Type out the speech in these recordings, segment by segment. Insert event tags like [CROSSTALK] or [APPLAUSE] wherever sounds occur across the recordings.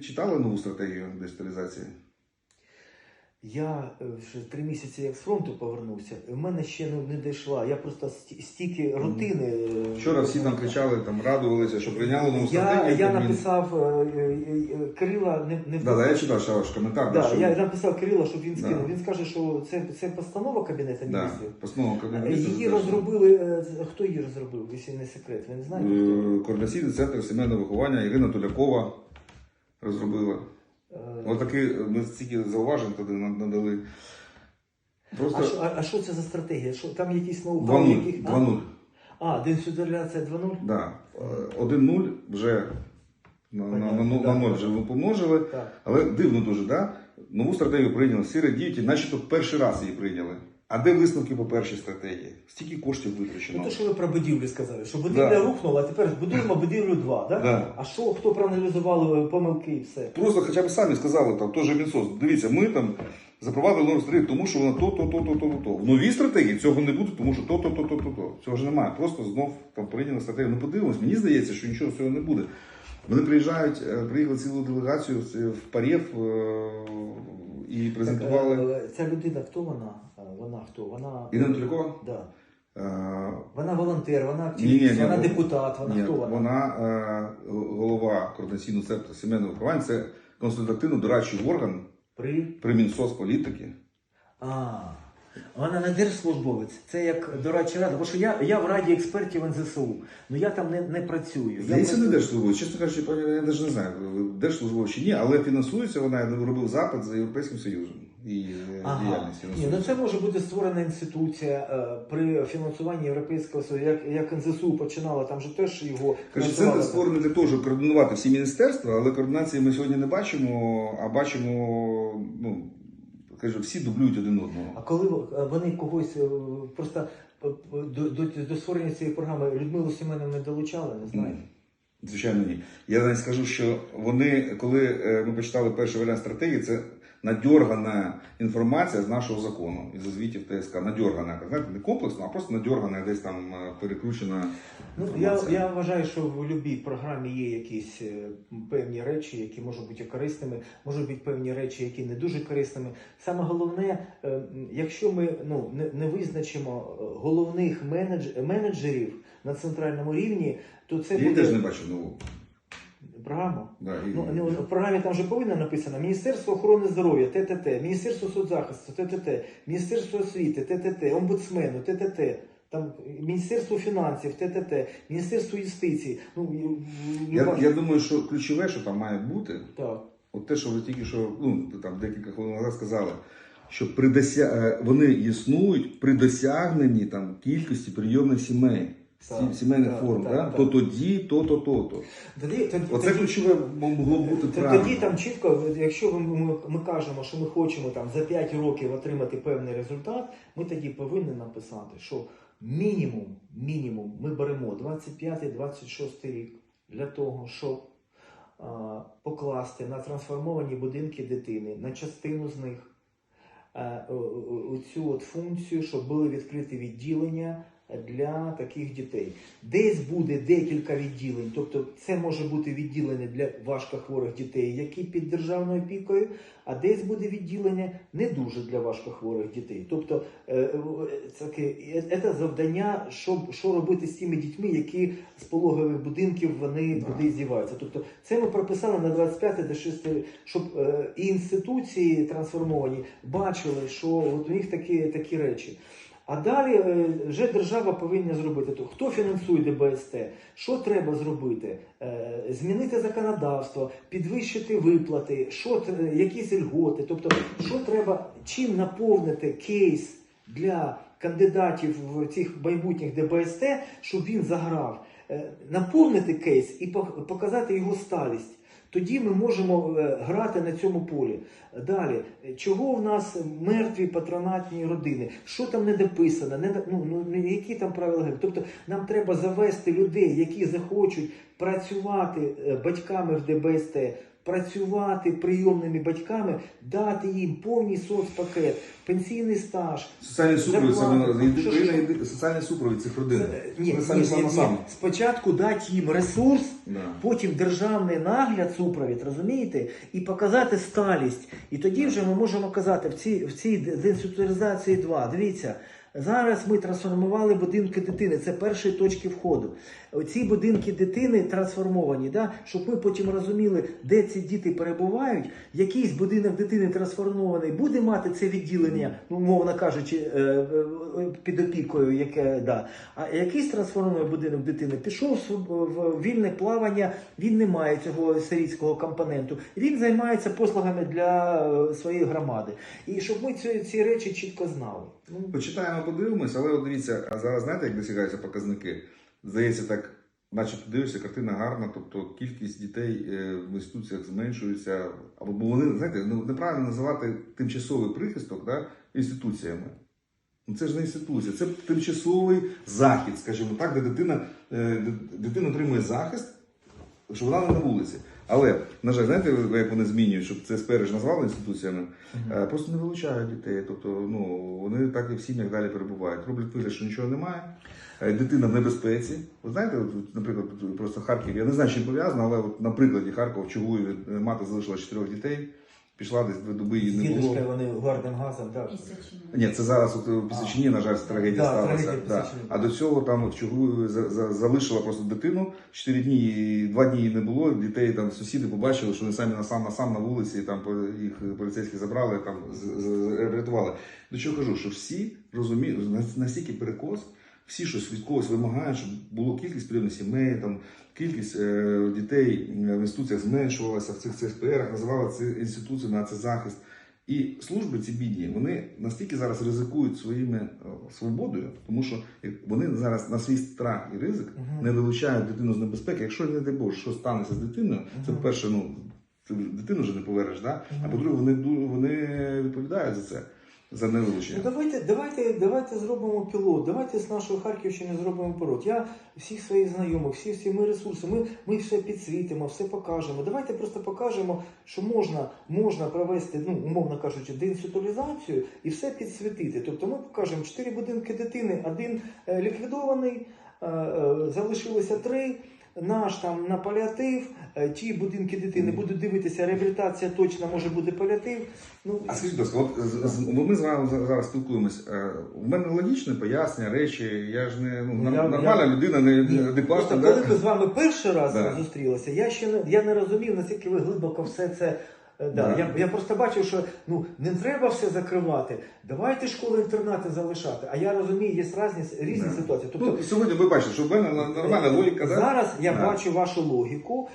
читали нову стратегію диджиталізації? Я е, вже три місяці як з фронту повернувся, в мене ще не, дійшла. Я просто стільки рутини. е, Вчора всі там кричали, там радувалися, що прийняли нову Я, стратегію. я Кабмін. написав е, Кирила не, не Да, да, я читав ще ваш коментар. Да, що... я написав Кирила, щоб він Да. скинув. Він скаже, що це, це постанова Кабінету да, постанова Кабінету Міністрів Її розробили. Хто її розробив? Якщо не секрет, ви не знаєте? Координаційний центр сімейного виховання Ірина Тулякова розробила. Е, Отакі ми стільки зауважень туди на- надали. А Просто що, а, а що це за стратегія? Що, там якісь ноу-хау? 2-0. яких- а? 2-0. А, денсюдаляція 2.0? Да. Е, 1-0 вже на, на, на, Понятно, на, 0 вже ви помножили. Так. Але дивно дуже, да? Нову стратегію прийняли всі радіють, начебто перший раз її прийняли. А де висновки по першій стратегії? Стільки коштів Ну, витрачено. то, що ви про будівлю сказали, що будівля Да. рухнула, а тепер будуємо будівлю 2, да? Да. А що, хто проаналізували помилки і все? Просто хоча б самі сказали, там, теж Мінсоц, дивіться, ми там запровадили нову стратегію, тому що вона то, то, то, то, то, то. В новій стратегії цього не буде, тому що то, то, то, то, то, то. Цього ж немає. Просто знов там прийняли стратегію. Ну подивимось, мені здається, що нічого з цього не буде. Вони приїжджають, е, приїхали цілу делегацію в- Парєв е, і презентували. Так, е, ця людина, хто вона? Вона хто? Вона. Ірина Тулякова? Да. Е, Вона волонтер, вона активіст, вона депутат, вона Ні, хто вона? вона е, голова координаційного центру сімейного виховання. Це консультативно-дорадчий орган При. при Мінсоцполітики. А, вона не держслужбовець, це як дорадча рада. Бо що я, я в раді експертів НЗСУ, ну я там не, не працюю. Я Здається, не держслужбовець. Чесно кажучи, я навіть не знаю, держслужбовець чи ні, але фінансується вона, я робив запит за Європейським Союзом і е, Ага. діяльність Ні, ну це може бути створена інституція е, при фінансуванні Європейського Союзу, як, як НЗСУ починала, там же теж його фінансували. центр створений для того, щоб координувати всі міністерства, але координації ми сьогодні не бачимо, а бачимо, ну, кажу, всі дублюють один одного. А коли вони когось е, просто до, до, до створення цієї програми Людмилу Семеновну не долучали, не знаю. Ні. Звичайно, ні. Я навіть скажу, що вони, коли ми почитали перший варіант стратегії, це надьоргана інформація з нашого закону і за звітів ТСК. Надьоргана, знаєте, не комплексно, а просто надьоргана, десь там е, перекручена. Ну, я, я вважаю, що в будь-якій програмі є якісь е, певні речі, які можуть бути корисними, можуть бути певні речі, які не дуже корисними. Саме головне, е, якщо ми ну, не, не визначимо е, головних менедж, менеджерів на центральному рівні, то це Я буде теж не бачив нову. Програма. Да, і... Ну, ну, в програмі там вже повинно написано Міністерство охорони здоров'я, ТТТ, Міністерство соцзахисту, ТТТ, Міністерство освіти, ТТТ, омбудсмену, ТТТ, там Міністерство фінансів, ТТТ, Міністерство юстиції. Ну, я, я думаю, що ключове, що там має бути, так. от те, що ви тільки що ну, там декілька хвилин назад сказали, що при дося... е, вони існують при досягненні там, кількості прийомних сімей, сім- сімейних так, форм. так, да? так. То тоді, то, то, то, то. Тоді, тоді, Оце тоді- ключове могло бути Т- правильно. Тоді там чітко, якщо ми, ми, ми кажемо, що ми хочемо там за 5 років отримати певний результат, ми тоді повинні написати, що мінімум, мінімум ми беремо 25-26 рік для того, щоб а, покласти на трансформовані будинки дитини, на частину з них е, о- о- цю от функцію, щоб були відкриті відділення для таких дітей. Десь буде декілька відділень, тобто це може бути відділення для важкохворих дітей, які під державною опікою, а десь буде відділення не дуже для важкохворих дітей. Тобто е, е, це е, це завдання, що, що робити з тими дітьми, які з пологових будинків вони Да. кудись діваються. Тобто це ми прописали на 25 до 6, щоб і інституції трансформовані бачили, що от у них такі, такі речі. А далі е, вже держава повинна зробити то, хто фінансує ДБСТ, що треба зробити, Е, змінити законодавство, підвищити виплати, що якісь льготи, тобто, що треба, чим наповнити кейс для кандидатів в цих майбутніх ДБСТ, щоб він заграв, Е, наповнити кейс і показати його сталість. Тоді ми можемо е, грати на цьому полі. Далі, чого в нас мертві патронатні родини? Що там не дописано? Не, ну, ну, які там правила? Тобто нам треба завести людей, які захочуть працювати е, батьками в ДБСТ, працювати прийомними батьками, дати їм повний соцпакет, пенсійний стаж. Соціальний супровід єдина- соціальний супровід цих родин. Е, Ні, ні, самі ні, сам ні. сам. Спочатку дати їм ресурс, Да. потім державний нагляд, супровід, розумієте, і показати сталість. І тоді вже ми можемо казати в цій, в цій деінституалізації 2. Дивіться, зараз ми трансформували будинки дитини. Це перші точки входу. Ці будинки дитини трансформовані, да? щоб ми потім розуміли, де ці діти перебувають. Якийсь будинок дитини трансформований буде мати це відділення, ну умовно кажучи, е, е, під опікою, яке да. А якийсь трансформований будинок дитини пішов в вільне плавання, він не має цього сирійського компоненту. Він займається послугами для е, своєї громади. І щоб ми ці, ці речі чітко знали. Ну, Почитаємо, подивимось, але от дивіться, а зараз знаєте, як досягаються показники? Здається, так, начебто дивишся, картина гарна, тобто кількість дітей е, в інституціях зменшується, або бо вони, знаєте, ну, неправильно називати тимчасовий прихисток да, інституціями. Ну, це ж не інституція, це тимчасовий захід, скажімо так, де дитина, е, дитина отримує захист, щоб вона не на вулиці. Але, на жаль, знаєте, як вони змінюють, щоб це спереж назвали інституціями, Е, Просто не вилучають дітей. Тобто, ну вони так і в сім'ях далі перебувають. Роблять вигляд, що нічого немає. Е, Дитина в небезпеці. Ви знаєте, от, наприклад, просто Харків, я не знаю, чим пов'язано, але от на прикладі Харкова в Чугуєві е, мати залишила чотирьох дітей, пішла десь дві доби її з не було. дідушкою вони гордим газом, так. Ні, це зараз от у Пісочині, на жаль, трагедія Да, сталася. трагедія в Да. А до цього там от Чугуєві за, за, залишила просто дитину. Чотири дні, її- два дні її не було. Дітей там сусіди побачили, що вони самі на сам на сам на вулиці, і там по- їх поліцейські забрали, там з- з- врятували. До чого кажу, що всі розуміють, настільки перекос, всі щось від когось вимагають, щоб було кількість прийомних сімей, там кількість е, дітей в інституціях зменшувалася в цих ЦСПР, називали ці інституції на це захист. І служби ці бідні, вони настільки зараз ризикують своїми е, свободою, тому що вони зараз на свій страх і ризик Мгм. не вилучають дитину з небезпеки. Якщо не дай Боже, що станеться з дитиною, це Мгм. по-перше, ну ти дитину вже не повериш, да? а по-друге, вони вони відповідають за це, за невилучення. давайте, давайте, давайте зробимо пілот. Давайте з нашої Харківщини зробимо пілот. Я всіх своїх знайомих, всі всі ми ресурси, ми, ми все підсвітимо, все покажемо. Давайте просто покажемо, що можна, можна провести, ну умовно кажучи, деінституалізацію і все підсвітити. Тобто ми покажемо чотири будинки дитини, один е, ліквідований, е, е, залишилося три. Наш там на паліатив, е, ті будинки дитини будуть дивитися, реабілітація точно може бути паліатив. Ну, А скажіть, ласка, от з- ми з вами зараз спілкуємось. е, У мене логічне пояснення, речі. Я ж не ну, Ну, я- нормальна я- людина, не адекватна. Коли ми з вами перший раз Да. зустрілися, я ще не я не розумів, наскільки ви глибоко все це. Е, Да. Да. Я, я просто бачив, що ну не треба все закривати. Давайте школи-інтернати залишати. А я розумію, є різні, різні Да. ситуації. Тобто Ну, сьогодні ви бачите, що в мене нормальна логіка. Да? Зараз я Да. бачу вашу логіку,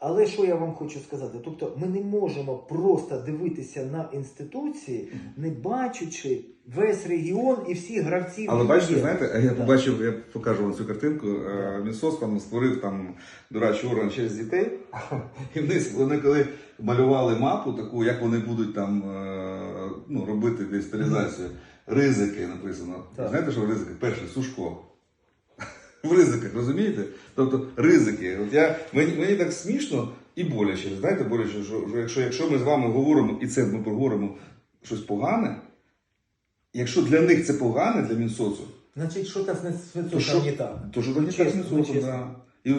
але що я вам хочу сказати? Тобто, ми не можемо просто дивитися на інституції, не бачачи весь регіон і всіх гравців. Але бачите, знаєте, я побачив, я покажу вам цю картинку. е, Мінсос там створив там дурачий орган через дітей. [LAUGHS] І вони, вони коли малювали мапу, таку, як вони будуть там е, ну, робити диджиталізацію, ризики написано. Так. Знаєте, що ризики? Перше, сушко. В ризиках, розумієте? Тобто ризики. От я, мені, мені так смішно і боляче. Знаєте, боляче, що, що якщо, якщо ми з вами говоримо, і це ми проговоримо щось погане, якщо для них це погане, для Мінсоцу, Значить, що там не так. то що тоді Чесно, так да. І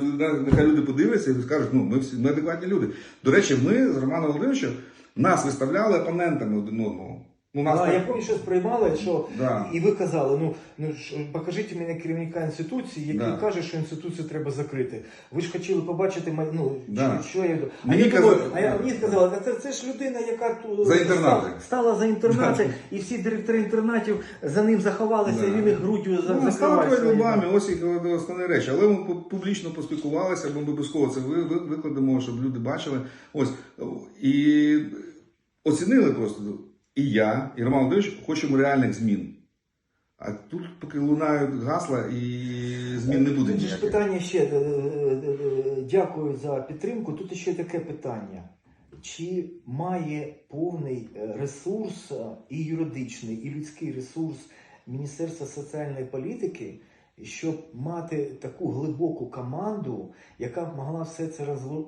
нехай люди подивляться і скажуть, ну ми всі ми адекватні люди. До речі, ми з Романом Володимировичем нас виставляли опонентами один одного. Ну, нас А, так- я пам'ятаю, що сприймали, що Да. і ви казали, ну, ну ж, покажіть мені керівника інституції, який Да. каже, що інституцію треба закрити. Ви ж хотіли побачити ну, Да. що, що я а Мені я казали- думаю, а я мені сказали, «Та це, це ж людина, яка ту- За стала, стала за інтернати, і всі директори інтернатів за ним заховалися, Да. і він їх груддю за Ну, ставити ось їх основні речі. Але ми публічно поспілкувалися, бо ми обов'язково це ви- ви- викладемо, щоб люди бачили. Ось і оцінили просто. І я, і Роман Володимирович хочемо реальних змін. А тут поки лунають гасла і змін не буде. Тут ж питання ще, е, е, е, дякую за підтримку. Тут ще таке питання. Чи має повний ресурс і юридичний, і людський ресурс Міністерства соціальної політики щоб мати таку глибоку команду, яка б могла все це розру-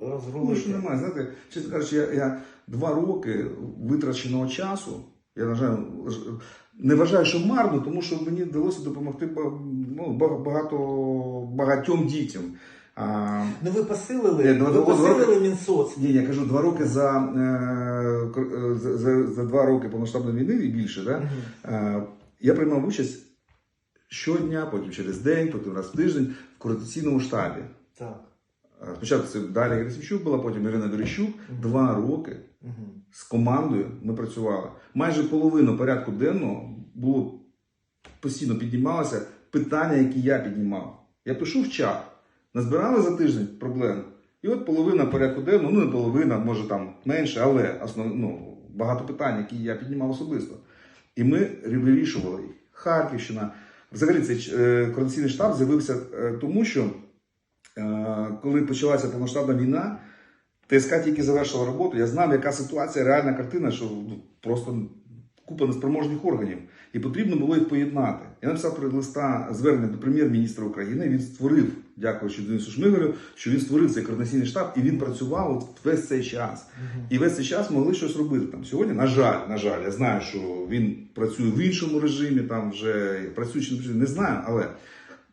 Ну, що немає. Знаєте, чесно кажучи, я, я два роки витраченого часу, я вважаю, ж- не вважаю, що марно, тому що мені вдалося допомогти ну, багато багатьом дітям. А, Ну ви посилили, Ні, ну, ви от посилили роки- Мінсоц. ні, я кажу, два роки за, е, е, за, за, за два роки повномасштабної війни і більше, да, Мгм. Е, Я приймав участь щодня, потім через день, потім раз в тиждень в координаційному штабі. Так. Спочатку це Дар'я Герасимчук була, потім Ірина Верещук. Два роки Мгм. з командою ми працювали. Майже половину порядку денного було постійно піднімалося питання, які я піднімав. Я пишу в чат, назбирали за тиждень проблем. І от половина порядку денного, ну не половина, може там менше, але основ, ну, багато питань, які я піднімав особисто. І ми вирішували їх. Харківщина. Взагалі цей е, координаційний штаб з'явився е, тому, що е, коли почалася повномасштабна війна, ТСК тільки завершила роботу. Я знав, яка ситуація, реальна картина, що ну, просто купа неспроможних органів. І потрібно було їх поєднати. Я написав листа звернення до прем'єр-міністра України. Він створив, дякуючи Денису Шмигалю, що він створив цей координаційний штаб і він працював от весь цей час. І весь цей час могли щось робити там. Сьогодні, на жаль, на жаль, я знаю, що він працює в іншому режимі, там вже працює чи не працює, не знаю, але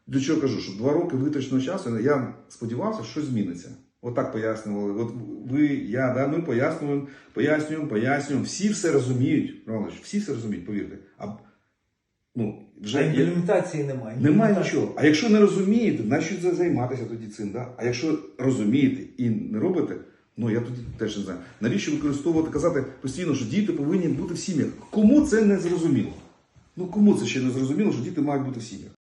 для чого кажу, що два роки витраченого часу, я сподівався, що щось зміниться. Отак пояснювали. От ви, я, да, ми пояснюємо, пояснюємо, пояснюємо. Всі все розуміють, Роман всі все розуміють, повірте. А ну, А вже є- немає. немає нічого. А якщо не розумієте, нащо займатися тоді цим? Да? А якщо розумієте і не робите, ну я тоді теж не знаю. Навіщо використовувати, казати постійно, що діти повинні бути в сім'ях? Кому це не зрозуміло? Ну кому це ще не зрозуміло, що діти мають бути в сім'ях?